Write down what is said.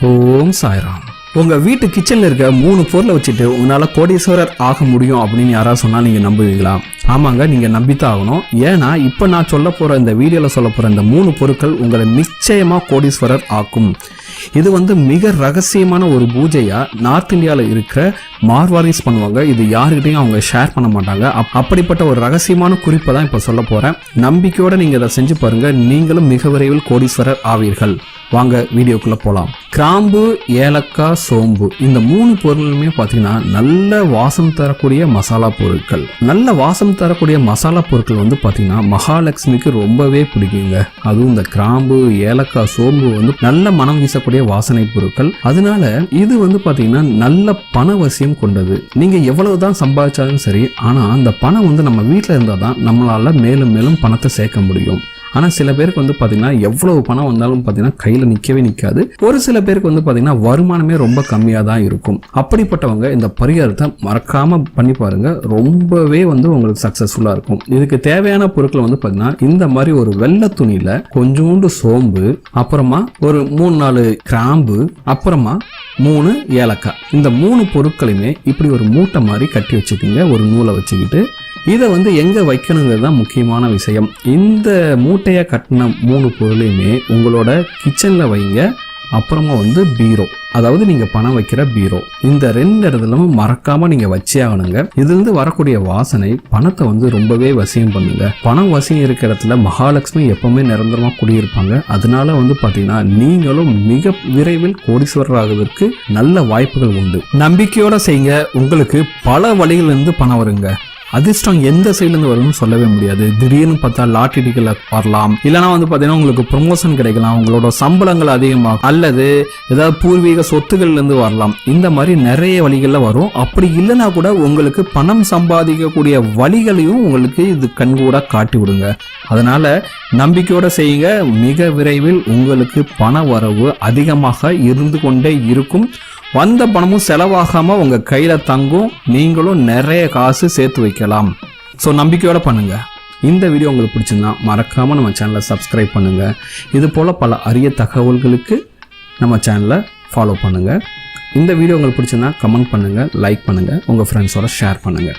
ஓம் சாய்ராம். உங்க வீட்டு கிச்சன்ல இருக்க மூணு பொருளை வச்சுட்டு உங்களால கோடீஸ்வரர் ஆக முடியும் அப்படின்னு யாராவது சொன்னா நீங்க நம்புவீங்களா? ஆமாங்க நீங்க நம்பித்தான் ஆகணும். ஏன்னா இப்ப நான் சொல்ல போற இந்த வீடியோல சொல்ல போற இந்த மூணு பொருட்கள் உங்களை நிச்சயமா கோடீஸ்வரர் ஆக்கும். இது வந்து மிக ரகசியமான ஒரு பூஜையா நார்த் இந்தியாவில் இருக்கிற மார்வாரிஸ் பண்ணுவாங்க. இது யாருக்கிட்டையும் அவங்க ஷேர் பண்ண மாட்டாங்க. அப்- அப்படிப்பட்ட ஒரு ரகசியமான குறிப்பை தான் இப்போ சொல்ல போறேன். நம்பிக்கையோட நீங்க இதை செஞ்சு பாருங்க. நீங்களும் மிக விரைவில் கோடீஸ்வரர் ஆவீர்கள். வாங்க வீடியோக்குள்ளே போகலாம் கிராம்பு ஏலக்காய் சோம்பு இந்த மூணு பொருளுமே பார்த்தீங்கன்னா நல்ல வாசம் தரக்கூடிய மசாலா பொருட்கள். நல்ல வாசம் தரக்கூடிய மசாலா பொருட்கள் வந்து பார்த்தீங்கன்னா மகாலட்சுமிக்கு ரொம்பவே பிடிக்குங்க. அதுவும் இந்த கிராம்பு ஏலக்காய் சோம்பு வந்து நல்ல மனம் வீசக்கூடிய வாசனை பொருட்கள். அதனால இது வந்து பார்த்தீங்கன்னா நல்ல பணவசியம் கொண்டது. நீங்கள் எவ்வளவுதான் சம்பாதிச்சாலும் சரி ஆனால் அந்த பணம் வந்து நம்ம வீட்டில் இருந்தால் தான் நம்மளால் மேலும் மேலும் பணத்தை சேர்க்க முடியும். ஆனால் சில பேருக்கு வந்து பார்த்தீங்கன்னா எவ்வளவு பணம் வந்தாலும் பார்த்தீங்கன்னா கையில் நிற்கவே நிற்காது ஒரு சில பேருக்கு வந்து பார்த்தீங்கன்னா வருமானமே ரொம்ப கம்மியாக தான் இருக்கும். அப்படிப்பட்டவங்க இந்த பரிகாரத்தை மறக்காமல் பண்ணி பாருங்க. ரொம்பவே வந்து உங்களுக்கு சக்ஸஸ்ஃபுல்லாக இருக்கும். இதுக்கு தேவையான பொருட்கள் வந்து பார்த்தீங்கன்னா இந்த மாதிரி ஒரு வெள்ளை துணியில் கொஞ்சோண்டு சோம்பு அப்புறமா ஒரு மூணு நாலு கிராம்பு அப்புறமா மூணு ஏலக்காய். இந்த மூணு பொருட்களையுமே இப்படி ஒரு மூட்டை மாதிரி கட்டி வச்சுக்கோங்க. ஒரு நூலை வச்சுக்கிட்டு இதை வந்து எங்கே வைக்கணுங்கிறது தான் முக்கியமான விஷயம். இந்த மூட்டையை கட்டின மூணு பொருளையுமே உங்களோட கிச்சனில் வைங்க. அப்புறமா வந்து பீரோ. அதாவது நீங்கள் பணம் வைக்கிற பீரோ. இந்த ரெண்டு இடத்துலயும் மறக்காமல் நீங்கள் வச்சே ஆகணுங்க. இதுலேருந்து வரக்கூடிய வாசனை பணத்தை வந்து ரொம்பவே வசியம் பண்ணுங்க. பணம் வசியம் இருக்கிற இடத்துல மகாலட்சுமி எப்பவுமே நிரந்தரமாக குடியிருப்பாங்க. அதனால வந்து பார்த்தீங்கன்னா நீங்களும் மிக விரைவில் கோடீஸ்வரர் ஆகுவதற்கு நல்ல வாய்ப்புகள் உண்டு. நம்பிக்கையோட செய்யுங்க உங்களுக்கு பல வழிகளிலிருந்து பணம் வருங்க. அதிர்ஷ்டம் எந்த சைட்லேருந்து வரும்னு சொல்லவே முடியாது. திடீர்னு பார்த்தா லாட்டரி டிக்கெட்ல வரலாம். இல்லைனா வந்து பார்த்தீங்கன்னா உங்களுக்கு ப்ரொமோஷன் கிடைக்கலாம். உங்களோட சம்பளங்கள் அதிகமாகும். அல்லது ஏதாவது பூர்வீக சொத்துக்கள்லேருந்து வரலாம். இந்த மாதிரி நிறைய வழிகளில் வரும். அப்படி இல்லைனா கூட உங்களுக்கு பணம் சம்பாதிக்கக்கூடிய வழிகளையும் உங்களுக்கு இது கண்கூட காட்டி விடுங்க. அதனால் நம்பிக்கையோட செய்யுங்க. மிக விரைவில் உங்களுக்கு பண வரவு அதிகமாக இருந்து கொண்டே இருக்கும். வந்த பணமும் செலவாகாம உங்க கையில தங்கும் நீங்களும் நிறைய காசு சேர்த்து வைக்கலாம். ஸோ நம்பிக்கையோட பண்ணுங்க. இந்த வீடியோ உங்களுக்கு பிடிச்சிருந்தா மறக்காம நம்ம சேனலை சப்ஸ்கிரைப் பண்ணுங்க. இது போல பல அரிய தகவல்களுக்கு நம்ம சேனலை ஃபாலோ பண்ணுங்க. இந்த வீடியோ உங்களுக்கு பிடிச்சிருந்தா கமெண்ட் பண்ணுங்க லைக் பண்ணுங்க உங்க ஃப்ரெண்ட்ஸோட ஷேர் பண்ணுங்க.